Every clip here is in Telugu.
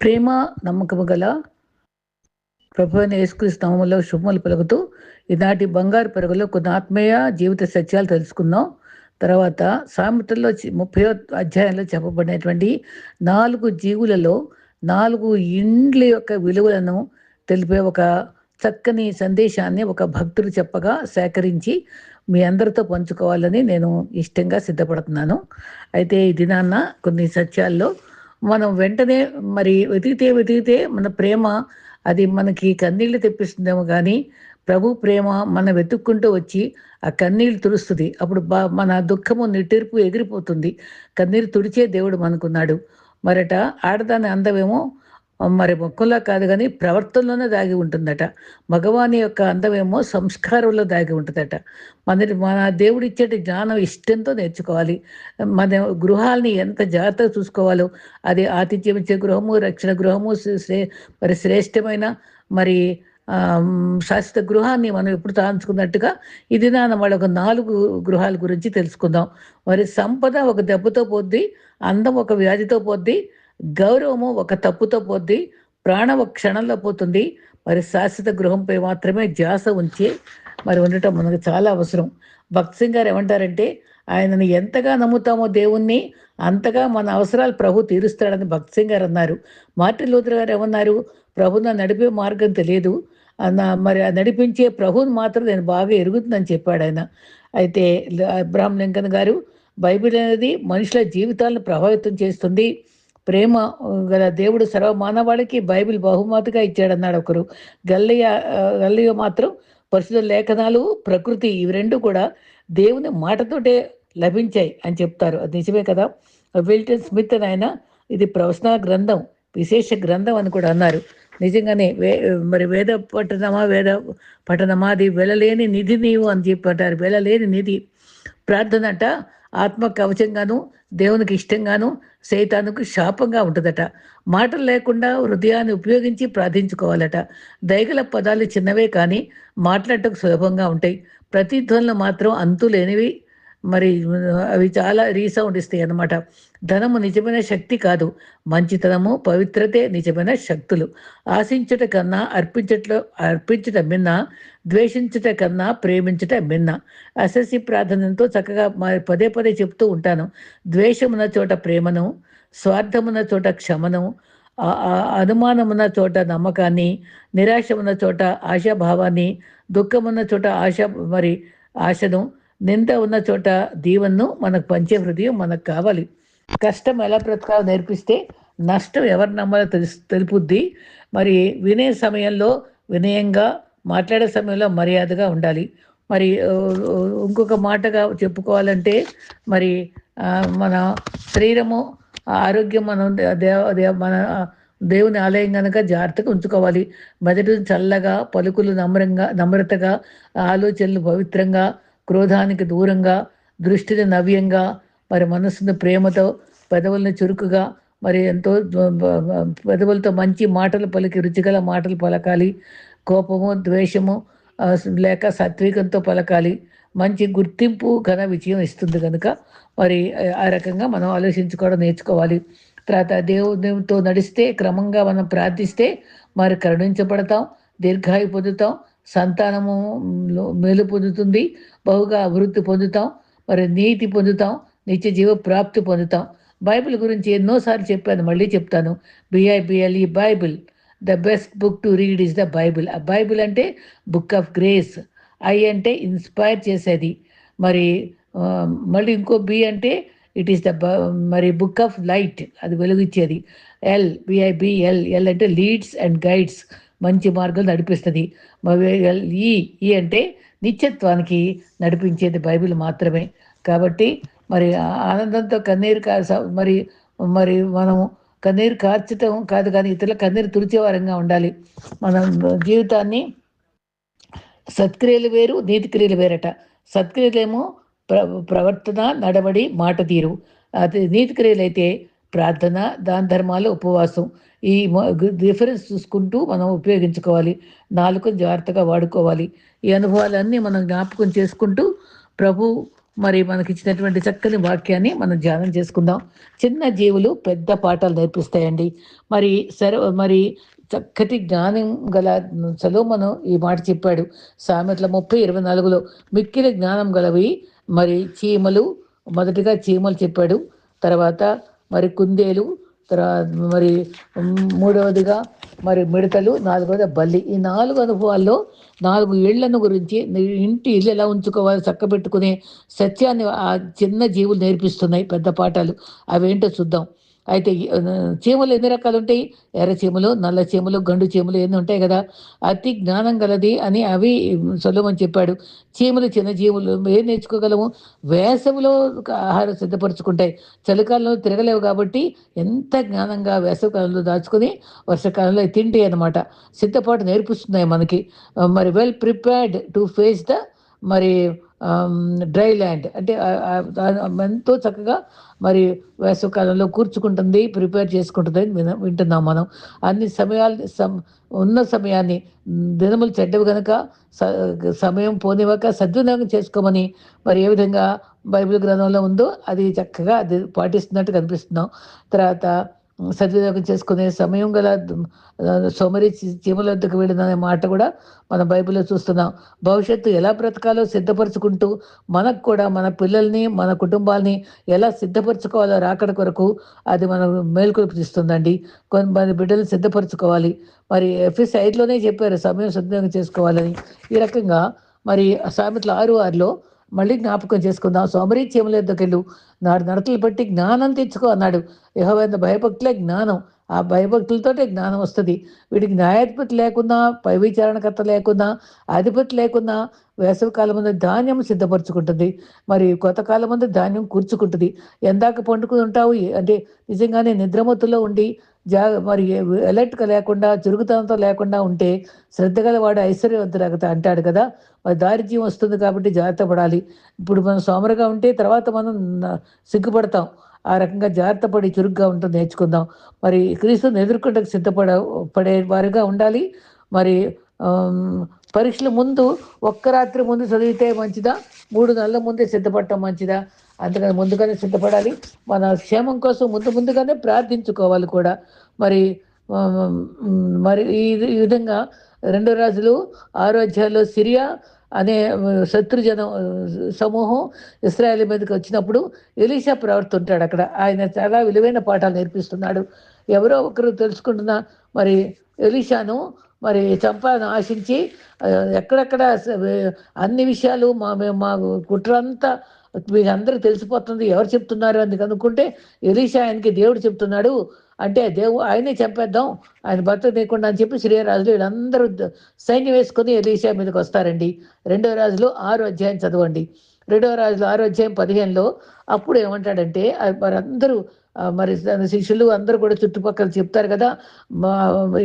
ప్రేమ నమ్మకము గల ప్రభు అయిన యేసుక్రీస్తు శుభములు పలుకుతూ ఈనాటి బంగారు పెరుగులో కొన్ని ఆత్మీయ జీవిత సత్యాలు తెలుసుకుందాం. తర్వాత సామెతల్లో ముప్పై అధ్యాయంలో చెప్పబడినటువంటి నాలుగు జీవులలో నాలుగు ఇండ్ల యొక్క విలువలను తెలిపే ఒక చక్కని సందేశాన్ని ఒక భక్తుడు చెప్పగా సేకరించి మీ అందరితో పంచుకోవాలని నేను ఇష్టంగా సిద్ధపడుతున్నాను. అయితే ఈ దినాన్న కొన్ని సత్యాల్లో మనం వెంటనే మరి వెతికితే వెతికితే మన ప్రేమ అది మనకి కన్నీళ్ళు తెప్పిస్తుందేమో కానీ ప్రభు ప్రేమ మన వెతుక్కుంటూ వచ్చి ఆ కన్నీళ్ళు తుడుస్తుంది. అప్పుడు బా మన దుఃఖము నిట్టెరుపు ఎగిరిపోతుంది. కన్నీరు తుడిచే దేవుడు మనకున్నాడు. మరట ఆడదాని అందమేమో మరి మొక్కలా కాదు కానీ ప్రవర్తనలోనే దాగి ఉంటుందట. భగవాని యొక్క అందమేమో సంస్కారంలో దాగి ఉంటుందట. మన మన దేవుడు ఇచ్చేటి జ్ఞానం ఇష్టంతో నేర్చుకోవాలి. మన గృహాలని ఎంత జాగ్రత్తగా చూసుకోవాలో అది ఆతిథ్యం ఇచ్చే గృహము రక్షణ గృహము శ్రే- మరి శ్రేష్టమైన మరి శాశ్వత గృహాన్ని మనం ఎప్పుడు తాంచుకున్నట్టుగా ఇది నా వాళ్ళ ఒక నాలుగు గృహాల గురించి తెలుసుకుందాం. మరి సంపద ఒక దెబ్బతో పోద్ది అందం ఒక వ్యాధితో పోద్ది గౌరవము ఒక తప్పుతో పోద్ది ప్రాణం ఒక క్షణంలో పోతుంది. మరి శాశ్వత గృహంపై మాత్రమే ధ్యాస ఉంచి మరి ఉండటం మనకు చాలా అవసరం. భక్త్ సింగ్ గారు ఏమంటారంటే ఆయనను ఎంతగా నమ్ముతామో దేవుణ్ణి అంతగా మన అవసరాలు ప్రభు తీరుస్తాడని భక్త్ సింగ్ గారు అన్నారు. మార్టిన్ లూథర్ గారు ఏమన్నారు? ప్రభుని నడిపే మార్గం తెలియదు. అన్న మరి ఆ నడిపించే ప్రభుని మాత్రం నేను బాగా ఎరుగుతుందని చెప్పాడు ఆయన. అయితే ల- అబ్రహాం లింకన్ గారు బైబిల్ అనేది మనుషుల జీవితాలను ప్రభావితం చేస్తుంది. ప్రేమ గల దేవుడు సర్వ మానవాళికి బైబిల్ బహుమతిగా ఇచ్చాడన్నాడు ఒకరు. గల్లయ్య ఆ, గల్లయ్య మాత్రం పరిశుద్ధ లేఖనాలు ప్రకృతి ఇవి రెండు కూడా దేవుని మాటతోటే లభించాయి అని చెప్తారు. అది నిజమే కదా? విల్టన్ స్మిత్ అని ఆయన ఇది ప్రవచన గ్రంథం విశేష గ్రంథం అని కూడా అన్నారు. నిజంగానే వే మరి వేద పట్టణమా వేద పట్టణమా అది వెళ్ళలేని నిధి నీవు అని చెప్పి అంటారు. వెళ్ళలేని నిధి ప్రార్థన అంట ఆత్మ కవచంగాను దేవునికి ఇష్టంగాను సైతానుకు శాపంగా ఉంటుందట. మాటలు లేకుండా హృదయాన్ని ఉపయోగించి ప్రార్థించుకోవాలట. దయగల పదాలు చిన్నవే కానీ మాట్లాడటకు సులభంగా ఉంటాయి. ప్రతిధ్వనులు మాత్రం అంతు లేనివి మరి అవి చాలా రీసౌండ్ ఇస్తాయి అన్నమాట. ధనము నిజమైన శక్తి కాదు. మంచితనము పవిత్రతే నిజమైన శక్తులు. ఆశించుట కన్నా అర్పించట్లో అర్పించుట మిన్న ద్వేషించుట కన్నా ప్రేమించుట మిన్న అససి ప్రార్థనతో చక్కగా మరి పదే పదే చెప్తూ ఉంటాను. ద్వేషమున్న చోట ప్రేమను స్వార్థమున్న చోట క్షమను అనుమానమున్న చోట నమ్మకాన్ని నిరాశ ఉన్న చోట ఆశాభావాన్ని దుఃఖమున్న చోట ఆశ మరి ఆశను నింద ఉన్న చోట దీవెన్ను మనకు పంచే హృదయం మనకు కావాలి. కష్టం ఎలా బ్రతకాలో నేర్పిస్తే నష్టం ఎవరి నమ్మాలో తెలుసు తెలుపుద్ది. మరి వినే సమయంలో వినయంగా మాట్లాడే సమయంలో మర్యాదగా ఉండాలి. మరి ఇంకొక మాటగా చెప్పుకోవాలంటే మరి మన శరీరము ఆరోగ్యం మనం దేవ దేవ మన దేవుని ఆలయం కనుక జాగ్రత్తగా ఉంచుకోవాలి. మెదడు చల్లగా పలుకులు నమ్రంగా నమ్రతగా ఆలోచనలు పవిత్రంగా క్రోధానికి దూరంగా దృష్టిని నవ్యంగా మరి మనస్సును ప్రేమతో పెదవులను చురుకుగా మరి ఎంతో పెదవులతో మంచి మాటలు పలికి రుచిగల మాటలు పలకాలి. కోపము ద్వేషము లేక సత్వికంతో పలకాలి. మంచి గుర్తింపు ఘన విజయం ఇస్తుంది కనుక మరి ఆ- రకంగా మనం ఆలోచించుకోవడం నేర్చుకోవాలి. తర్వాత దేవునితో నడిస్తే క్రమంగా మనం ప్రార్థిస్తే మరి కరుణించబడతాం దీర్ఘాయు పొందుతాం సంతానము మేలు పొందుతుంది బహుగా అభివృద్ధి పొందుతాం మరి నీతి పొందుతాం నిత్య జీవ ప్రాప్తి పొందుతాం. బైబిల్ గురించి ఎన్నోసార్లు చెప్పాను మళ్ళీ చెప్తాను. B I B L E Bible the best book to read is the Bible ఆ బైబిల్ అంటే బుక్ ఆఫ్ గ్రేస్ ఐ అంటే ఇన్స్పైర్ చేసేది. మరి మళ్ళీ ఇంకో బి అంటే ఇట్ ఈస్ ద మరి బుక్ ఆఫ్ లైట్ అది వెలుగుచ్చేది. L B I B L L అంటే లీడ్స్ అండ్ గైడ్స్ మంచి మార్గం నడిపిస్తుంది. ఎల్ ఈ ఈ e, e అంటే నిత్యత్వానికి నడిపించేది బైబిల్ మాత్రమే. కాబట్టి మరి ఆనందంతో కన్నీరు కా మరి మరి మనము కన్నీరు కార్చటం కాదు కానీ ఇతరుల కన్నీరు తుడిచేవారంగా ఉండాలి. మనం జీవితాన్ని సత్క్రియలు వేరు నీతి క్రియలు వేరట. సత్క్రియలేమో ప్ర ప్రవర్తన నడవడి మాట తీరు. అది నీతి క్రియలు అయితే ప్రార్థన దాన ధర్మాలు ఉపవాసం. ఈ డిఫరెన్స్ చూసుకుంటూ మనం ఉపయోగించుకోవాలి. నాలుగు జాగ్రత్తగా వాడుకోవాలి. ఈ అనుభవాలన్నీ మనం జ్ఞాపకం చేసుకుంటూ ప్రభు మరి మనకి ఇచ్చినటువంటి చక్కని వాక్యాన్ని మనం ధ్యానం చేసుకుందాం. చిన్న జీవులు పెద్ద పాఠాలు నేర్పిస్తాయండి. మరి సరే మరి చక్కటి జ్ఞానం గల సలోమను ఈ మాట చెప్పాడు. సామెతల ముప్పై ఇరవై నాలుగులో మిక్కిలి జ్ఞానం గలవి మరి చీమలు మొదటిగా చీమలు చెప్పాడు. తర్వాత మరి కుందేలు తర్వాత మరి మూడవదిగా మరి మిడతలు నాలుగవది బల్లి. ఈ నాలుగు అనుభవాల్లో నాలుగు ఇళ్ళను గురించి ఇంటి ఇల్లు ఎలా ఉంచుకోవాలి చక్క పెట్టుకునే సత్యాన్ని ఆ చిన్న జీవులు నేర్పిస్తున్నాయి పెద్ద పాఠాలు. అవేంటో చూద్దాం. అయితే చీమలు ఎన్ని రకాలు ఉంటాయి? ఎర్ర చీమలు నల్ల చీమలు గండు చీమలు ఎన్ని ఉంటాయి కదా? అతి జ్ఞానం గలది అని అవి సొలమని చెప్పాడు. చీమలు చిన్న జీవులు ఏం నేర్చుకోగలము? వేసవిలో ఆహారం సిద్ధపరచుకుంటాయి. చలికాలంలో తిరగలేవు కాబట్టి ఎంత జ్ఞానంగా వేసవికాలంలో దాచుకుని వర్షాకాలంలో తింటాయి అనమాట సిద్ధపాటు నేర్పిస్తున్నాయి మనకి. మరి well prepared to face the మరి డ్రై ల్యాండ్ అంటే ఎంతో చక్కగా మరి వేసవకాలంలో కూర్చుకుంటుంది ప్రిపేర్ చేసుకుంటుంది అని వింటున్నాం మనం. అన్ని సమయాలు ఉన్న సమయాన్ని దినములు చెడ్డవి కనుక సమయం పోనివ్వక సద్వినియోగం చేసుకోమని మరి ఏ విధంగా బైబిల్ గ్రంథంలో ఉందో అది చక్కగా అది పాటిస్తున్నట్టు కనిపిస్తున్నాం. తర్వాత సద్వినియోగం చేసుకునే సమయం గల సోమరి చీమలొద్దకు వెళ్ళిన మాట కూడా మన బైబిల్లో చూస్తున్నాం. భవిష్యత్తు ఎలా బ్రతకాలో సిద్ధపరచుకుంటూ మనకు కూడా మన పిల్లల్ని మన కుటుంబాలని ఎలా సిద్ధపరచుకోవాలో రాకడ కొరకు అది మనం మేల్కొల్పిస్తుందండి కొంతమంది బిడ్డలు సిద్ధపరచుకోవాలి. మరి ఎఫ్ఎస్ ఐదులోనే చెప్పారు సమయం సద్వినియోగం చేసుకోవాలని. ఈ రకంగా మరి సామెతలు ఆరు ఆరులో మళ్ళీ జ్ఞాపకం చేసుకుందాం. సోమరీ చీమల ఎద్దకెళ్ళు నాడు నడతలు పెట్టి జ్ఞానం తెచ్చుకో అన్నాడు. యహోవైన భయభక్తులే జ్ఞానం. ఆ భయభక్తులతోటే జ్ఞానం వస్తుంది. వీడికి న్యాయాధిపతి లేకున్నా పై విచారణకర్త లేకున్నా అధిపతి లేకున్నా వేసవికాలం ముందు ధాన్యం సిద్ధపరచుకుంటుంది. మరి కొత్త కాలం ముందు ధాన్యం కూర్చుకుంటుంది. ఎందాక పండుకుని ఉంటావు అంటే నిజంగానే నిద్రమత్తులో ఉండి జాగ మరి ఎలర్ట్గా లేకుండా చురుకుతనంతో లేకుండా ఉంటే శ్రద్ధ గల వాడు ఐశ్వర్యవంతుడు అంటాడు కదా. మరి దారిద్ర్యం వస్తుంది కాబట్టి జాగ్రత్త పడాలి. ఇప్పుడు మనం సోమరుగా ఉంటే తర్వాత మనం సిగ్గుపడతాం. ఆ రకంగా జాగ్రత్త పడి చురుగ్గా ఉంటుంది నేర్చుకుందాం. మరి క్రీస్తుని ఎదుర్కొంటకు సిద్ధపడ పడే వారిగా ఉండాలి. మరి పరీక్షల ముందు ఒక్క రాత్రి ముందు చదివితే మంచిదా? మూడు నెలల ముందే సిద్ధపడటం మంచిదా? అందుకని ముందుగానే సిద్ధపడాలి. మన క్షేమం కోసం ముందు ముందుగానే ప్రార్థించుకోవాలి కూడా. మరి మరి ఈ విధంగా రెండు రాజులు ఆరోగ్యాల్లో సిరియా అనే శత్రుజనం సమూహం ఇస్రాయల్ మీదకి వచ్చినప్పుడు ఎలీషా ప్రవర్తుంటాడు అక్కడ. ఆయన చాలా విలువైన పాఠాలు నేర్పిస్తున్నాడు. ఎవరో ఒకరు తెలుసుకుంటున్న మరి ఎలీషాను మరి చంపాలని ఆశించి ఎక్కడెక్కడ అన్ని విషయాలు మా మా కుట్రంతా మీకు అందరికి తెలిసిపోతుంది. ఎవరు చెప్తున్నారు అని కనుక్కుంటే ఎలీషా ఆయనకి దేవుడు చెప్తున్నాడు. అంటే దేవు ఆయనే చంపేద్దాం ఆయన భర్త తీయకుండా అని చెప్పి శ్రీరాజులు వీళ్ళందరూ సైన్యం వేసుకుని ఎలీషా మీదకి వస్తారండి. రెండవ రాజులు ఆరు అధ్యాయం చదవండి. రెండవ రాజులు ఆరో అధ్యాయం పదిహేనులో అప్పుడు ఏమంటాడంటే వారందరూ మరి శిష్యులు అందరూ కూడా చుట్టుపక్కల చెప్తారు కదా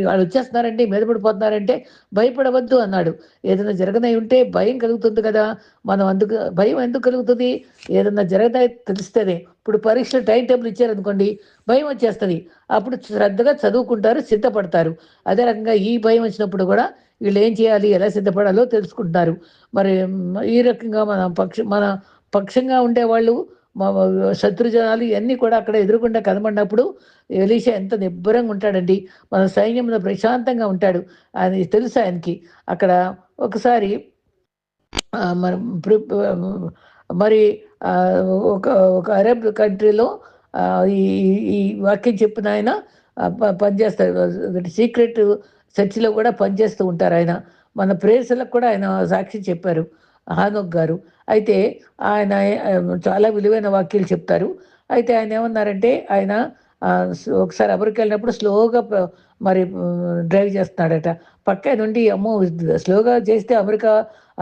వాళ్ళు వచ్చేస్తున్నారండి మీద పడిపోతున్నారంటే భయపడవద్దు అన్నాడు. ఏదైనా జరగనై ఉంటే భయం కలుగుతుంది కదా మనం అందుకు భయం ఎందుకు కలుగుతుంది? ఏదైనా జరగనై తెలుస్తుంది. ఇప్పుడు పరీక్షలు టైం టేబుల్ ఇచ్చారనుకోండి భయం వచ్చేస్తుంది. అప్పుడు శ్రద్ధగా చదువుకుంటారు సిద్ధపడతారు. అదే రకంగా ఈ భయం వచ్చినప్పుడు కూడా వీళ్ళు ఏం చేయాలి ఎలా సిద్ధపడాలో తెలుసుకుంటారు. మరి ఈ రకంగా మన పక్ష మన పక్షంగా ఉండేవాళ్ళు శత్రుజనాలు ఇవన్నీ కూడా అక్కడ ఎదురుకుండా కనబడినప్పుడు ఎలీషా ఎంత నిబ్బరంగా ఉంటాడండి. మన సైన్యంలో ప్రశాంతంగా ఉంటాడు ఆయన తెలుసు ఆయనకి. అక్కడ ఒకసారి మన మరి ఒక ఒక అరబ్ కంట్రీలో ఈ ఈ వాక్యం చెప్పిన ఆయన పనిచేస్తారు సీక్రెట్ చర్చిలో కూడా పనిచేస్తూ ఉంటారు ఆయన. మన ప్రేసలకు కూడా ఆయన సాక్షి చెప్పారు. హానోక్ గారు. అయితే ఆయన చాలా విలువైన వాక్యాలు చెప్తారు. అయితే ఆయన ఏమన్నారంటే ఆయన ఒకసారి అమెరికా వెళ్ళినప్పుడు స్లోగా మరి డ్రైవ్ చేస్తున్నాడట. పక్క నుండి అమ్మో స్లోగా చేస్తే అమెరికా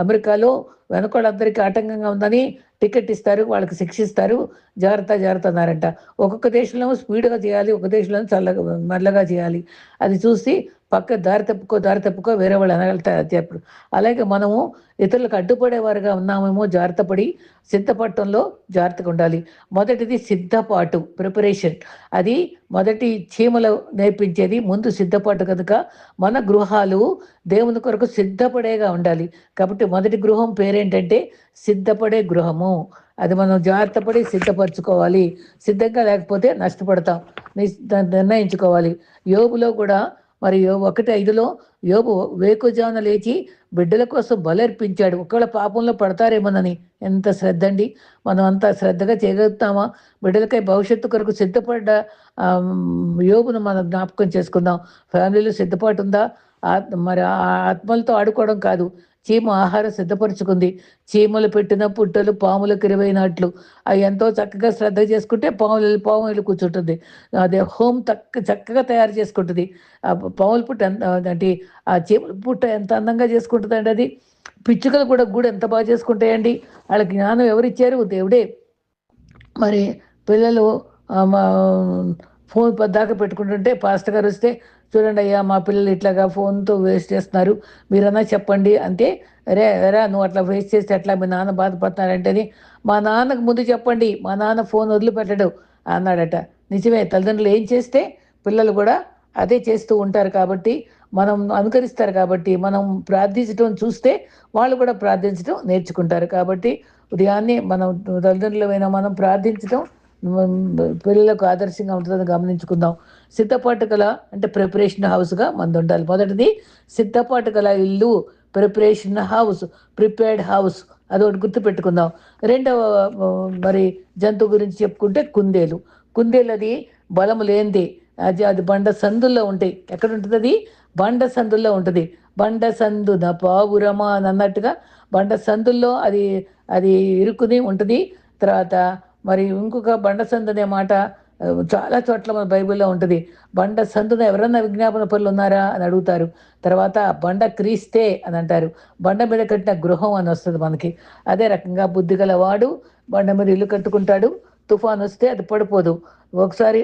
అమెరికాలో వెనకాళ్ళందరికీ ఆటంకంగా ఉందని టికెట్ ఇస్తారు వాళ్ళకి శిక్షిస్తారు జాగ్రత్త జాగ్రత్త అన్నారంట. ఒక్కొక్క దేశంలో స్పీడ్గా చేయాలి ఒక దేశంలో చల్లగా మెల్లగా చేయాలి. అది చూసి పక్క దారి తప్పుకో దారి తప్పుకో వేరే వాళ్ళు అనగలుగుతారు అలాగే మనము ఇతరులకు అడ్డుపడేవారుగా ఉన్నామేమో జాగ్రత్త పడి సిద్ధపడటంలో జాగ్రత్తగా ఉండాలి. మొదటిది సిద్ధపాటు ప్రిపరేషన్ అది మొదటి చీమలు నేర్పించేది ముందు సిద్ధపాటు కనుక మన గృహాలు దేవుని కొరకు సిద్ధపడేగా ఉండాలి. కాబట్టి మొదటి గృహం పేరేంటంటే సిద్ధపడే గృహము. అది మనం జాగ్రత్త పడి సిద్ధపరచుకోవాలి సిద్ధంగా లేకపోతే నష్టపడతాం. నిర్ణయించుకోవాలి. యోగులో కూడా మరి ఒకటి ఐదులో యోబు వేకుజాన లేచి బిడ్డల కోసం బలర్పించాడు. ఒకవేళ పాపంలో పడతారేమోనని ఎంత శ్రద్ధ అండి మనం అంత శ్రద్ధగా చేయగలుగుతామా? బిడ్డలకై భవిష్యత్తు కొరకు సిద్ధపడ్డ యోగును మనం జ్ఞాపకం చేసుకుందాం. ఫ్యామిలీలో సిద్ధపాటు ఉందా? ఆత్- మరి ఆ ఆత్మలతో ఆడుకోవడం కాదు. చీమ ఆహారం సిద్ధపరుచుకుంది. చీమలు పెట్టిన పుట్టలు పాములకు ఇరవైనట్లు. అవి ఎంతో చక్కగా శ్రద్ధ చేసుకుంటే పాములు వెళ్ళి- పాము వెళ్ళి కూర్చుంటుంది. అదే హోమ్ తక్క చక్కగా తయారు చేసుకుంటుంది. ఆ పాముల పుట్ట అంటే ఆ చీమల పుట్ట ఎంత అందంగా చేసుకుంటుందండి అది. పిచ్చుకలు కూడా గూడు ఎంత బాగా చేసుకుంటాయండి. వాళ్ళ జ్ఞానం ఎవరిచ్చారు? దేవుడే. మరి పిల్లలు మా ఫోన్ దాకా పెట్టుకుంటుంటే పాస్టర్ గారు వస్తే చూడండి అయ్యా మా పిల్లలు ఇట్లాగా ఫోన్తో వేస్ట్ చేస్తున్నారు. మీరన్నా చెప్పండి అంటే రే రా నువ్వు అట్లా వేస్ట్ చేస్తే ఎట్లా? మీ నాన్న బాధపడుతున్నారంటేని మా నాన్నకు ముందు చెప్పండి మా నాన్న ఫోన్ వదిలిపెట్టడు అన్నాడట. నిజమే తల్లిదండ్రులు ఏం చేస్తే పిల్లలు కూడా అదే చేస్తూ ఉంటారు కాబట్టి మనం అనుకరిస్తారు కాబట్టి మనం ప్రార్థించడం చూస్తే వాళ్ళు కూడా ప్రార్థించడం నేర్చుకుంటారు కాబట్టి ఉదయాన్నే మనం తల్లిదండ్రులమైన మనం ప్రార్థించడం పిల్లలకు ఆదర్శంగా ఉంటుందని గమనించుకుందాం. సిద్ధపాటు గల అంటే ప్రిపరేషన్ హౌస్గా మంది ఉండాలి. మొదటిది సిద్ధపాటు గల ఇల్లు ప్రిపరేషన్ హౌస్ ప్రిపేర్డ్ హౌస్ అదొకటి గుర్తుపెట్టుకుందాం. రెండవ మరి జంతువు గురించి చెప్పుకుంటే కుందేలు. కుందేలు అది బలము లేనిది. అది అది బండ సందుల్లో ఉంటాయి. ఎక్కడ ఉంటుంది అది? బండ సందుల్లో ఉంటుంది. బండ సందున పావురమా అని అన్నట్టుగా బండ సందుల్లో అది అది ఇరుక్కుని ఉంటుంది. తర్వాత మరి ఇంకొక బండ సందు అనే మాట చాలా చోట్ల మన బైబిల్లో ఉంటుంది. బండ సందున ఎవరన్నా విజ్ఞాపన పనులు ఉన్నారా అని అడుగుతారు. తర్వాత బండ క్రీస్తే అని అంటారు. బండ మీద కట్టిన గృహం అని వస్తుంది మనకి. అదే రకంగా బుద్ధి గలవాడు బండ మీద ఇల్లు కట్టుకుంటాడు. తుఫాన్ వస్తే అది పడిపోదు. ఒకసారి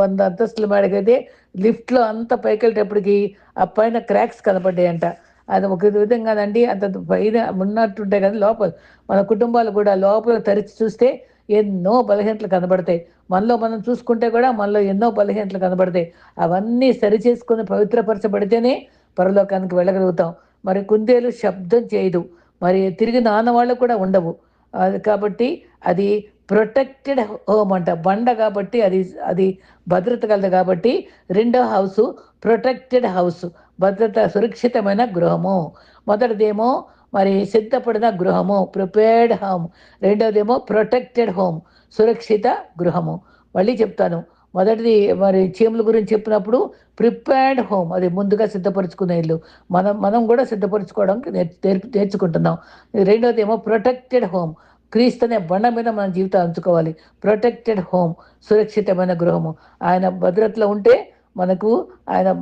వంద అంతస్తుల మేడకైతే లిఫ్ట్లో అంత పైకెళ్ళేటప్పటికి ఆ పైన క్రాక్స్ కనపడ్డాయంట. అది ఒక విధంగానండి అంత పైన ఉన్నట్టుంటే కానీ లోపల మన కుటుంబాలు కూడా లోపల తరిచి చూస్తే ఎన్నో బలహీనతలు కనబడతాయి. మనలో మనం చూసుకుంటే కూడా మనలో ఎన్నో బలహీనతలు కనబడతాయి. అవన్నీ సరి చేసుకుని పవిత్రపరచబడితేనే పరలోకానికి వెళ్ళగలుగుతాం. మరి కుందేలు శబ్దం చేయదు. మరి తిరిగి నాన్న వాళ్ళు కూడా ఉండవు. అది కాబట్టి అది ప్రొటెక్టెడ్ హోమ్ అంట. బండ కాబట్టి అది అది భద్రత కలదు కాబట్టి రెండో హౌస్ ప్రొటెక్టెడ్ హౌస్ భద్రత సురక్షితమైన గృహము. మొదటిదేమో మరి సిద్ధపడిన గృహము ప్రిపేర్డ్ హోమ్ రెండోదేమో ప్రొటెక్టెడ్ హోమ్ సురక్షిత గృహము. మళ్ళీ చెప్తాను. మొదటిది మరి చీమల గురించి చెప్పినప్పుడు ప్రిపేర్డ్ హోమ్ అది ముందుగా సిద్ధపరచుకునే ఇల్లు. మనం మనం కూడా సిద్ధపరచుకోవడానికి నేర్పు- నేర్చుకుంటున్నాం. రెండోది ఏమో ప్రొటెక్టెడ్ హోమ్ క్రీస్తు అనే బండ మీద మన జీవితం అంచుకోవాలి ప్రొటెక్టెడ్ హోమ్ సురక్షితమైన గృహము. ఆయన భద్రతలో ఉంటే మనకు ఆయన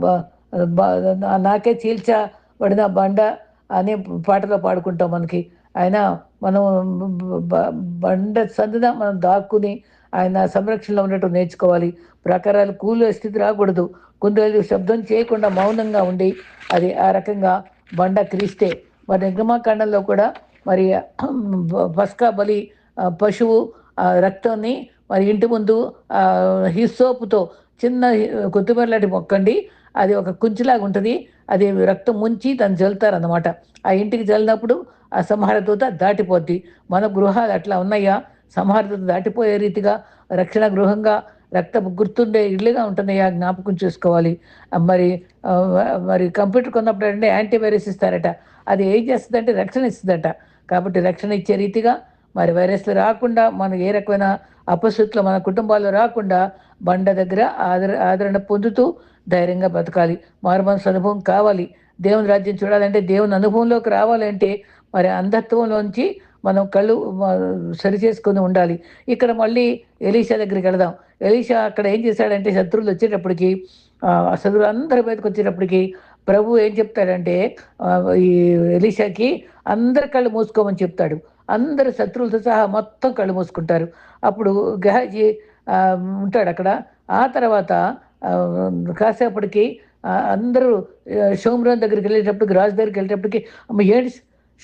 నాకే చీల్చబడిన బండ అని పాటలో పాడుకుంటాం మనకి. ఆయన మనం బండ సందున మనం దాక్కుని ఆయన సంరక్షణలో ఉన్నట్టు నేర్చుకోవాలి. ప్రకారాలు కూలు స్థితి రాకూడదు. కొందరు శబ్దం చేయకుండా మౌనంగా ఉండి అది ఆ రకంగా బండ క్రీస్తే. మరి నిర్గమాకాండంలో కూడా మరి పస్కా బలి పశువు రక్తాన్ని మరి ఇంటి ముందు హిస్సోపుతో చిన్న కొత్తిమీర లాంటి మొక్కండి. అది ఒక కుంచిలాగా ఉంటుంది. అది రక్తం ముంచి దాన్ని జల్లుతారు అన్నమాట ఆ ఇంటికి జల్లినప్పుడు ఆ సంహారదూత దాటిపోద్ది. మన గృహాలు అట్లా ఉన్నాయా? సంహారదూత దాటిపోయే రీతిగా రక్షణ గృహంగా రక్త గుర్తుండే ఇళ్ళుగా ఉంటున్నాయా? జ్ఞాపకం చేసుకోవాలి. మరి మరి కంప్యూటర్ కొన్నప్పుడు అంటే యాంటీవైరస్ ఇస్తారట. అది ఏం చేస్తుందంటే రక్షణ ఇస్తుందట. కాబట్టి రక్షణ ఇచ్చే రీతిగా మరి వైరస్లు రాకుండా మనం ఏ రకమైన అపశృతులు మన కుటుంబాల్లో రాకుండా బండ దగ్గర ఆదర ఆదరణ పొందుతూ ధైర్యంగా బతకాలి. మారు మనసు అనుభవం కావాలి. దేవుని రాజ్యం చూడాలంటే దేవుని అనుభవంలోకి రావాలంటే మరి అంధత్వంలోంచి మనం కళ్ళు సరి చేసుకొని ఉండాలి. ఇక్కడ మళ్ళీ ఎలీషా దగ్గరికి వెళదాం. ఎలీషా అక్కడ ఏం చేశాడంటే శత్రువులు వచ్చేటప్పటికి శత్రువులు అందరి బయటకు వచ్చేటప్పటికి ప్రభు ఏం చెప్తాడంటే ఈ ఎలీషాకి అందరి కళ్ళు మూసుకోమని చెప్తాడు. అందరు శత్రువులతో సహా మొత్తం కళ్ళు మూసుకుంటారు. అప్పుడు గహాజీ ఉంటాడు అక్కడ. ఆ తర్వాత కాసేపటికి అందరూ షోమ్రాన్ దగ్గరికి వెళ్ళేటప్పటికి రాజు దగ్గరికి వెళ్ళేటప్పటికి అమ్మ ఏంటి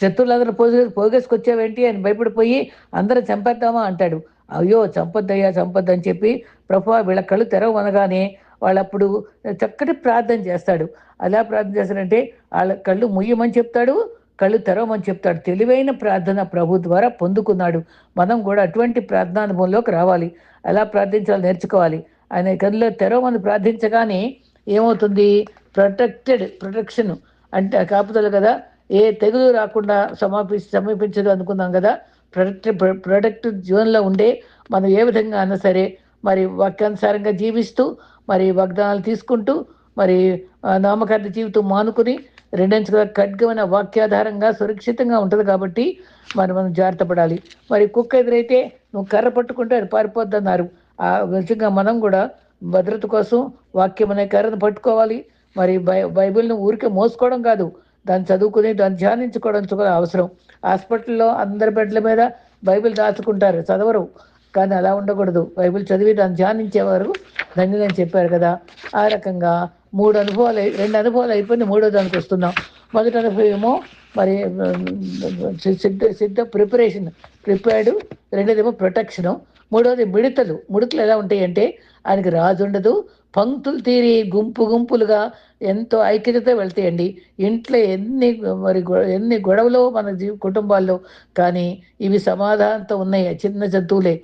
శత్రువులందరూ పోగే పోగేసుకొచ్చావేంటి? అని భయపడిపోయి అందరూ చంపేద్దామా అంటాడు. అయ్యో చంపొద్దయ్యా చంపొద్దు అని చెప్పి ప్రభు వీళ్ళ కళ్ళు తెరవనగానే వాళ్ళప్పుడు చక్కటి ప్రార్థన చేస్తాడు. అలా ప్రార్థన చేస్తాడంటే వాళ్ళ కళ్ళు ముయ్యమని చెప్తాడు కళ్ళు తెరవమని చెప్తాడు. తెలివైన ప్రార్థన ప్రభు ద్వారా పొందుకున్నాడు. మనం కూడా అటువంటి ప్రార్థనానుభవంలోకి రావాలి. ఎలా ప్రార్థించాలో నేర్చుకోవాలి. ఆయన కళ్ళు తెరవమని ప్రార్థించగానే ఏమవుతుంది? ప్రొటెక్టెడ్ ప్రొటెక్షన్ అంటే కాపుతలు కదా? ఏ తెగులు రాకుండా సమాపి సమీపించదు అనుకున్నాం కదా? ప్రొటెక్ట్ ప్రొటెక్టివ్ జోన్లో ఉండే మనం ఏ విధంగా అయినా సరే మరి వాక్యానుసారంగా జీవిస్తూ మరి వాగ్దానాలు తీసుకుంటూ మరి ఆ, నామకార్థ జీవితం మానుకుని రెండంచుగా ఖడ్గమైన వాక్యాధారంగా సురక్షితంగా ఉంటుంది కాబట్టి మరి మనం జాగ్రత్త పడాలి. మరి కుక్క ఎదురైతే నువ్వు కర్ర పట్టుకుంటే అది పారిపోద్ది అన్నారు ఆ నిజంగా మనం కూడా భద్రత కోసం వాక్యం అనే కర్రను పట్టుకోవాలి. మరి బై బైబిల్ను ఊరికే మోసుకోవడం కాదు. దాన్ని చదువుకుని దాన్ని ధ్యానించుకోవడం కూడా అవసరం. హాస్పిటల్లో అందరి బెడ్ల మీద బైబిల్ దాచుకుంటారు చదవరు. కానీ అలా ఉండకూడదు. బైబిల్ చదివి దాన్ని ధ్యానించేవారు ధన్యులని చెప్పారు కదా. ఆ రకంగా మూడు అనుభవాలు రెండు అనుభవాలు అయిపోయింది మూడో దానికి వస్తున్నాం. మొదటి అనుభవం ఏమో మరి సిద్ధ సిద్ధ ప్రిపరేషన్ ప్రిపేర్డ్. రెండోదేమో ప్రొటెక్షను. మూడోది మిడతలు. ముడుతలు ఎలా ఉంటాయి అంటే ఆయనకి రాజు ఉండదు. పంక్తులు తీరి గుంపు గుంపులుగా ఎంతో ఐక్యతతో వెళ్తాయండి. ఇంట్లో ఎన్ని మరి ఎన్ని గొడవలు మన జీ కుటుంబాల్లో కానీ ఇవి సమాధానంతో ఉన్నాయి. చిన్న జంతువులే.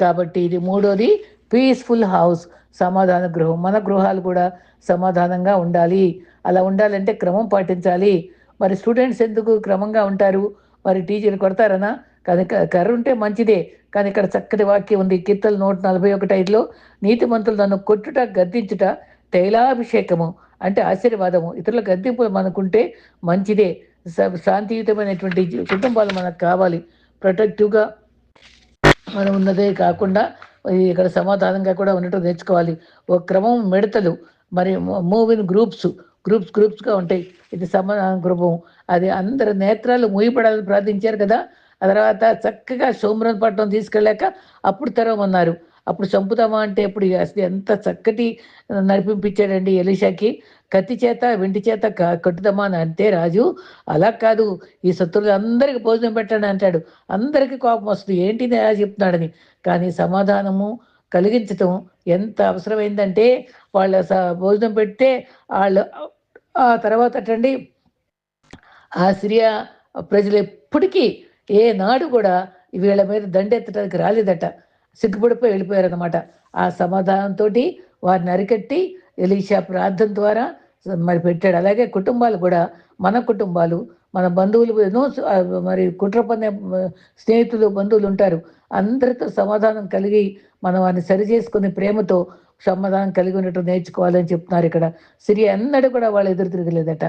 కాబట్టి ఇది మూడోది పీస్ఫుల్ హౌస్ సమాధాన గృహం. మన గృహాలు కూడా సమాధానంగా ఉండాలి. అలా ఉండాలంటే క్రమం పాటించాలి. మరి స్టూడెంట్స్ ఎందుకు క్రమంగా ఉంటారు? మరి టీచర్ కొడతారనా? కానీ క- కర్ర ఉంటే మంచిదే. కానీ ఇక్కడ చక్కటి వాక్యం ఉంది. కీర్తలు నూట నలభై ఒకటి ఐదులో నీతిమంతులు నన్ను కొట్టుట గద్దించుట తైలాభిషేకము అంటే ఆశీర్వాదము. ఇతరుల గద్దెంపులు మనకుంటే మంచిదే. శాంతియుతమైనటువంటి కుటుంబాలు మనకు కావాలి. ప్రొటెక్టివ్గా మనం ఉన్నదే కాకుండా ఇక్కడ సమాధానంగా కూడా ఉండటం నేర్చుకోవాలి. ఒక క్రమం మిడతలు. మరి మూవింగ్ గ్రూప్స్ గ్రూప్స్ గ్రూప్స్గా ఉంటాయి. ఇది సమాధాన గ్రూపం. అది అందరి నేత్రాలు మూయపడాలని ప్రార్థించారు కదా. ఆ తర్వాత చక్కగా సోమరం పట్టణం తీసుకెళ్ళాక అప్పుడు తెరవమన్నారు. అప్పుడు చంపుతామా అంటే ఇప్పుడు అసలు ఎంత చక్కటి నడిపింపించాడండి ఎలిషాకి. కత్తి చేత వెంటి చేత క- కట్టుదామా అని అంటే రాజు అలా కాదు. ఈ శత్రువులు అందరికి భోజనం పెట్టండి అంటాడు. అందరికీ కోపం వస్తుంది. ఏంటి ఇలా చెప్తున్నాడని? కానీ సమాధానము కలిగించటం ఎంత అవసరమైందంటే వాళ్ళ స- భోజనం పెడితే వాళ్ళు ఆ తర్వాత అటండి ఆ సిరియా ప్రజలు ఎప్పటికీ ఏ నాడు కూడా వీళ్ళ మీద దండెత్తడానికి రాలేదట. సిగ్గుపడిపోయి వెళ్ళిపోయారనమాట ఆ సమాధానంతో వారిని అరికట్టి ఎలీషా ప్రార్థన ద్వారా మరి పెట్టాడు. అలాగే కుటుంబాలు కూడా మన కుటుంబాలు మన బంధువులు ఎన్నో మరి కుట్ర పన్నే స్నేహితులు బంధువులు ఉంటారు. అందరితో సమాధానం కలిగి మనం వారిని సరి చేసుకుని ప్రేమతో సమాధానం కలిగి ఉండటం నేర్చుకోవాలని చెప్తున్నారు ఇక్కడ. సిరి అన్నడు కూడా వాళ్ళు ఎదురు తిరగలేదట.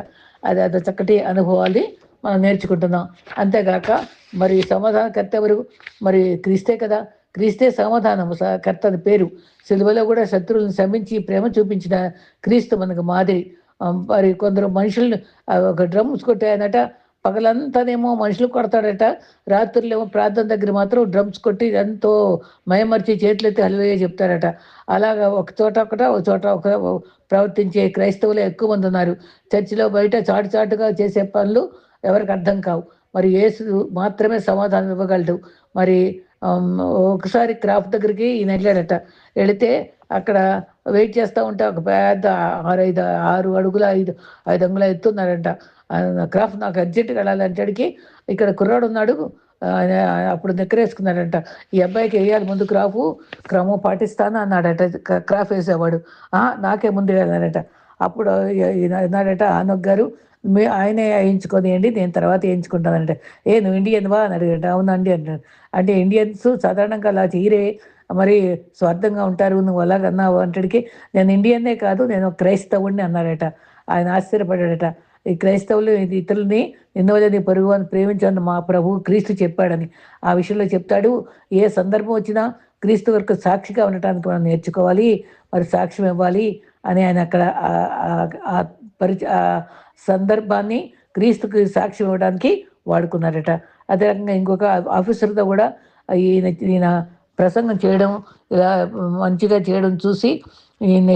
అది అది చక్కటి అనుభవాన్ని మనం నేర్చుకుంటున్నాం. అంతేగాక మరి సమాధానకర్త ఎవరు? మరి క్రీస్తే కదా. క్రీస్తే సమాధానం కర్త అని పేరు. సిలువలో కూడా శత్రువులను శమించి ప్రేమ చూపించిన క్రీస్తు మనకు మాదిరి. మరి కొందరు మనుషుల్ని ఒక డ్రమ్స్ కొట్టాయనట పగలంతానేమో మనుషులు కొడతాడట రాత్రులేమో ప్రార్థన దగ్గర మాత్రం డ్రమ్స్ కొట్టి ఎంతో మయమర్చి చేతులెత్తి హల్వేగా చెప్తారట. అలాగా ఒక చోట ఒకట ఒక చోట ఒక ప్రవర్తించే క్రైస్తవులు ఎక్కువ మంది ఉన్నారు. చర్చిలో బయట చాటు చాటుగా చేసే పనులు ఎవరికి అర్థం కావు. మరి యేసు మాత్రమే సమాధానం ఇవ్వగలడు. మరి ఒకసారి క్రాఫ్ట్ దగ్గరికి ఈయన వెళ్ళాడట వెళితే అక్కడ వెయిట్ చేస్తూ ఉంటే ఒక పెద్ద ఆరు ఐదు ఆరు అడుగుల ఐదు ఐదు అంగుల ఎత్తున్నారంట క్రాఫ్ట్ నాకు అర్జెంట్గా వెళ్ళాలంటాడికి ఇక్కడ కుర్రాడు ఉన్నాడు. ఆయన అప్పుడు నెక్కరేసుకున్నాడంట. ఈ అబ్బాయికి వేయాలి ముందు క్రాఫ్ క్రమం పాటిస్తాను అన్నాడట. క్రాఫ్ వేసేవాడు. నాకే ముందు వేయాలన్నాడట అప్పుడు ఈయన అన్నాడట ఆనొక్ గారు ఆయనే ఆయనే వేయించుకొనియండి నేను తర్వాత వేయించుకుంటానంటే ఏ నువ్వు ఇండియన్ వా? అని అడిగాడు. అవునండి అంటాడు. అంటే ఇండియన్స్ సాధారణంగా అలా తీరే మరి స్వార్థంగా ఉంటారు నువ్వు అలాగన్నావు అంటడికి నేను ఇండియన్నే కాదు నేను క్రైస్తవుడిని అన్నాడట ఆయన ఆశ్చర్యపడ్డాడట. ఈ క్రైస్తవులు ఇది ఇతరులని నిన్నవలని పరుగు అని ప్రేమించని మా ప్రభు క్రీస్తు చెప్పాడని ఆ విషయంలో చెప్తాడు. ఏ సందర్భం వచ్చినా క్రీస్తు వరకు సాక్షిగా ఉండటానికి మనం నేర్చుకోవాలి మరి సాక్ష్యం ఇవ్వాలి అని ఆయన అక్కడ ఆ- పరిచ సందర్భాన్ని క్రీస్తుకి సాక్ష్యం ఇవ్వడానికి వాడుకున్నారట. అదే రకంగా ఇంకొక ఆఫీసర్తో కూడా ఈయన ఈయన ప్రసంగం చేయడం ఇలా మంచిగా చేయడం చూసి ఈయన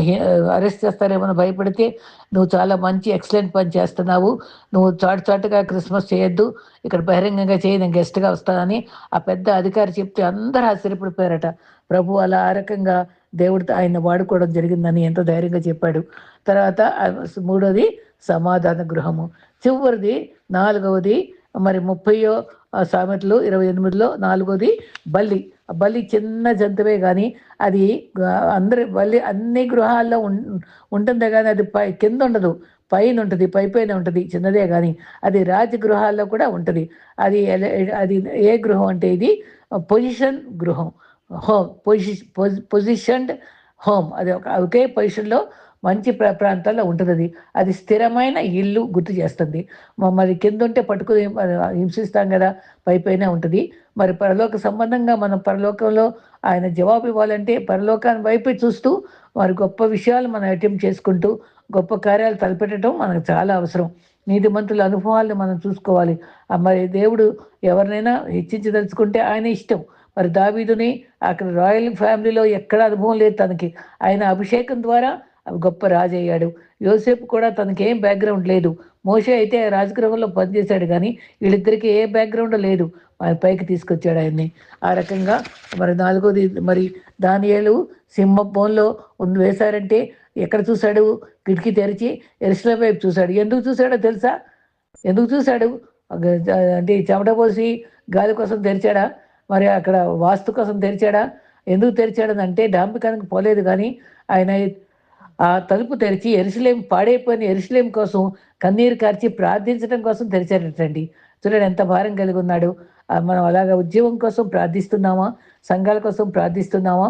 అరెస్ట్ చేస్తారేమో భయపడితే నువ్వు చాలా మంచి ఎక్సలెంట్ పని చేస్తున్నావు. నువ్వు చాటు చాటుగా క్రిస్మస్ చేయొద్దు. ఇక్కడ బహిరంగంగా చేయి నేను గెస్ట్గా వస్తానని ఆ పెద్ద అధికారి చెప్తే అందరూ ఆశ్చర్యపడిపోయారట. ప్రభు అలా ఆ రకంగా దేవుడితో ఆయన వాడుకోవడం జరిగిందని ఎంతో ధైర్యంగా చెప్పాడు. తర్వాత మూడోది సమాధాన గృహము చివరిది నాలుగవది మరి ముప్పయో సామెతలు ఇరవై ఎనిమిదిలో నాలుగోది బల్లి బలి బల్లి చిన్న జంతువే కానీ అది అందరి బల్లి అన్ని గృహాల్లో ఉం ఉంటుంది కానీ అది పై కింద ఉండదు. పైన ఉంటుంది పై పైన ఉంటుంది చిన్నదే కానీ అది రాజగృహాల్లో కూడా ఉంటుంది. అది అది ఏ గృహం అంటే ఇది? పొజిషన్ గృహం. Home position positioned home. అది ఒక ఒకే పొజిషన్లో మంచి ప్రా ప్రాంతాల్లో ఉంటుంది అది అది స్థిరమైన ఇల్లు గుర్తు చేస్తుంది. మరి కింద ఉంటే పట్టుకుని మరి హింసిస్తాం కదా పై పైన ఉంటుంది. మరి పరలోక సంబంధంగా మనం పరలోకంలో ఆయన జవాబు ఇవ్వాలంటే పరలోకాన్ని వైపే చూస్తూ మరి గొప్ప విషయాలు మనం అటెంప్ట్ చేసుకుంటూ గొప్ప కార్యాలు తలపెట్టడం మనకు చాలా అవసరం. నీతిమంతుల అనుభవాలను మనం చూసుకోవాలి. ఆ మరి దేవుడు ఎవరినైనా హెచ్చించదలుచుకుంటే ఆయన ఇష్టం. మరి దావీదుని అక్కడ రాయల్ ఫ్యామిలీలో ఎక్కడ అనుభవం లేదు తనకి. ఆయన అభిషేకం ద్వారా గొప్ప రాజు అయ్యాడు యోసేపు కూడా తనకి ఏం బ్యాక్గ్రౌండ్ లేదు. మోషే అయితే రాజగృహంలో పనిచేశాడు కానీ వీళ్ళిద్దరికి ఏ బ్యాక్గ్రౌండ్ లేదు. పైకి తీసుకొచ్చాడు ఆయన్ని. ఆ రకంగా మరి నాలుగోది మరి దానియేలు సింహ బోన్లో ఉంది వేశారంటే ఎక్కడ చూశాడు? కిటికీ తెరిచి ఎరుసల వైపు చూశాడు. ఎందుకు చూశాడో తెలుసా? ఎందుకు చూశాడు? అంటే చెమట పోసి గాలి కోసం తెరిచాడా? మరి అక్కడ వాస్తు కోసం తెరిచాడా? ఎందుకు తెరిచాడని అంటే డాంబికానికి పోలేదు కానీ ఆయన ఆ తలుపు తెరిచి ఎరుసలేం పాడైపోయిన ఎరుసలేం కోసం కన్నీరు కార్చి ప్రార్థించడం కోసం తెరిచారటండి. చూడండి ఎంత భారం కలిగి ఉన్నాడు. మనం అలాగా ఉద్యోగం కోసం ప్రార్థిస్తున్నామా? సంఘాల కోసం ప్రార్థిస్తున్నామా?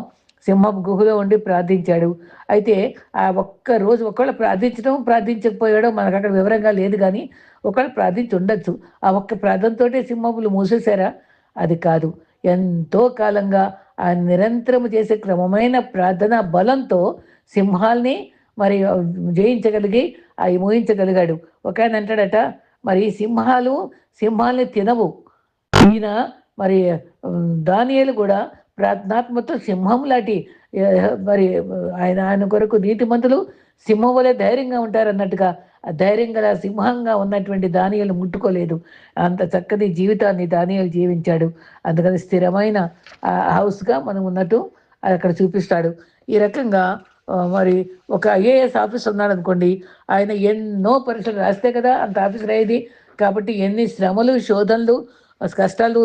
సింహం గుహలో ఉండి ప్రార్థించాడు. అయితే ఆ ఒక్క రోజు ఒకవేళ ప్రార్థించడం ప్రార్థించకపోయాడో మనకు అక్కడ వివరంగా లేదు కానీ ఒకవేళ ప్రార్థించి ఉండొచ్చు. ఆ ఒక్క ప్రార్థనతో సింహములు మూసేశారా? అది కాదు. ఎంతో కాలంగా ఆ నిరంతరం చేసే క్రమమైన ప్రార్థన బలంతో సింహాల్ని మరి జయించగలిగి అవి మోహించగలిగాడు. ఒక ఆయన అంటాడట మరి సింహాలు సింహాల్ని తినవు. ఈయన మరి దానియలు కూడా ప్రార్థనాత్మతో సింహం లాంటి మరి ఆయన ఆయన కొరకు నీతిమంతులు సింహం వలె ధైర్యంగా ఉంటారు అన్నట్టుగా ఆ ధైర్యం గల సింహంగా ఉన్నటువంటి దానియలు ముట్టుకోలేదు. అంత చక్కటి జీవితాన్ని దానియలు జీవించాడు. అందుకని స్థిరమైన హౌస్గా మనం ఉన్నట్టు అక్కడ చూపిస్తాడు. ఈ రకంగా మరి ఒక ఐఏఎస్ ఆఫీస్ ఉన్నాడు అనుకోండి ఆయన ఎన్నో పరీక్షలు రాస్తే కదా అంత ఆఫీసర్ అయ్యేది కాబట్టి ఎన్ని శ్రమలు శోధనలు కష్టాలు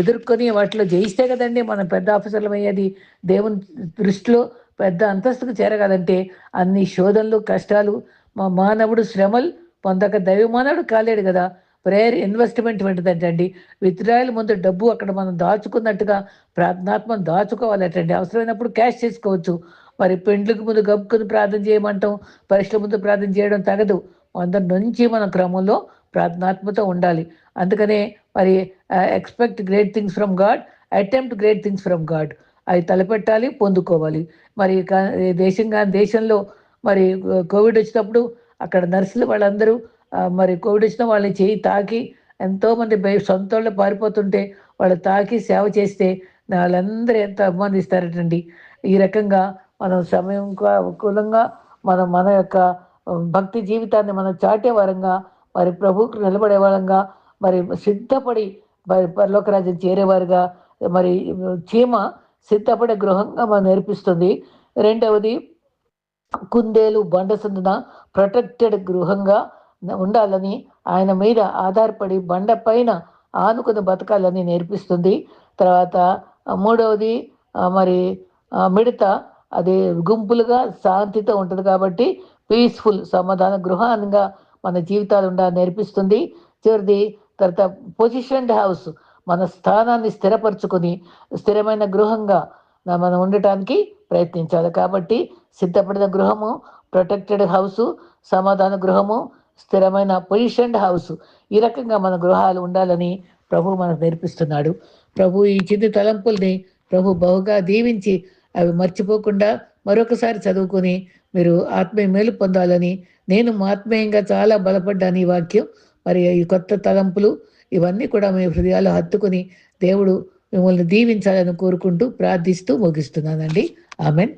ఎదుర్కొని వాటిలో జయిస్తే కదండి మనం పెద్ద ఆఫీసర్లు అయ్యేది. దేవుని దృష్టిలో పెద్ద అంతస్తుకు చేరగలంటే అన్ని శోధనలు కష్టాలు మా మానవుడు శ్రమలు పొందక దైవ మానవుడు కాలేడు కదా. ప్రేయర్ ఇన్వెస్ట్మెంట్ వంటిదంటండి విత్డ్రాయల్ ముందు డబ్బు అక్కడ మనం దాచుకున్నట్టుగా ప్రార్థనాత్మ దాచుకోవాలటండి. అవసరమైనప్పుడు క్యాష్ చేసుకోవచ్చు. మరి పెండ్లకు ముందు గబ్బుకుని ప్రార్థన చేయమంటాం పరీక్షల ముందు ప్రార్థన చేయడం తగదు. అందరి నుంచి మన క్రమంలో ప్రార్థనాత్మత ఉండాలి. అందుకనే మరి expect great things from God attempt great things from God అవి తలపెట్టాలి పొందుకోవాలి. మరి దేశంగా దేశంలో మరి కోవిడ్ వచ్చినప్పుడు అక్కడ నర్సులు వాళ్ళందరూ మరి కోవిడ్ వచ్చిన వాళ్ళని చేయి తాకి ఎంతోమంది సొంత వాళ్ళు పారిపోతుంటే వాళ్ళు తాకి సేవ చేస్తే వాళ్ళందరూ ఎంత అభిమానిస్తారటండి. ఈ రకంగా మనం సమయం అనుకూలంగా మనం మన యొక్క భక్తి జీవితాన్ని మనం చాటే వరంగా మరి ప్రభువుకు నిలబడే వారంగా మరి సిద్ధపడి మరి పరలోకరాజ్యం చేరేవారుగా మరి చీమ సిద్ధపడే గృహంగా మనం నేర్పిస్తుంది. రెండవది కుందేలు బండసందున ప్రొటెక్టెడ్ గృహంగా ఉండాలని ఆయన మీద ఆధారపడి బండ పైన ఆనుకుని బతకాలని నేర్పిస్తుంది. తర్వాత మూడవది మరి మిడత అది గుంపులుగా శాంతితో ఉంటుంది కాబట్టి పీస్ఫుల్ సమాధాన గృహంగా మన జీవితాలు ఉండాలని నేర్పిస్తుంది. చివరిది తర్వాత పొజిషన్డ్ హౌస్ మన స్థానాన్ని స్థిరపరచుకొని స్థిరమైన గృహంగా మనం ఉండటానికి ప్రయత్నించాలి. కాబట్టి సిద్ధపడిన గృహము ప్రొటెక్టెడ్ హౌస్ సమాధాన గృహము స్థిరమైన పొజిషన్డ్ హౌస్ ఈ రకంగా మన గృహాలు ఉండాలని ప్రభు మనకు నేర్పిస్తున్నాడు. ప్రభు ఈ చిన్ని తలంపుల్ని ప్రభు బహుగా దీవించి అవి మర్చిపోకుండా మరొకసారి చదువుకొని మీరు ఆత్మీయ మేలు పొందాలని నేను మా ఆత్మీయంగా చాలా బలపడ్డాను ఈ వాక్యం. మరి ఈ కొత్త తలంపులు ఇవన్నీ కూడా మీ హృదయాలు హత్తుకుని దేవుడు మిమ్మల్ని దీవించాలని కోరుకుంటూ ప్రార్థిస్తూ ముగిస్తున్నానండి. ఆమెన్.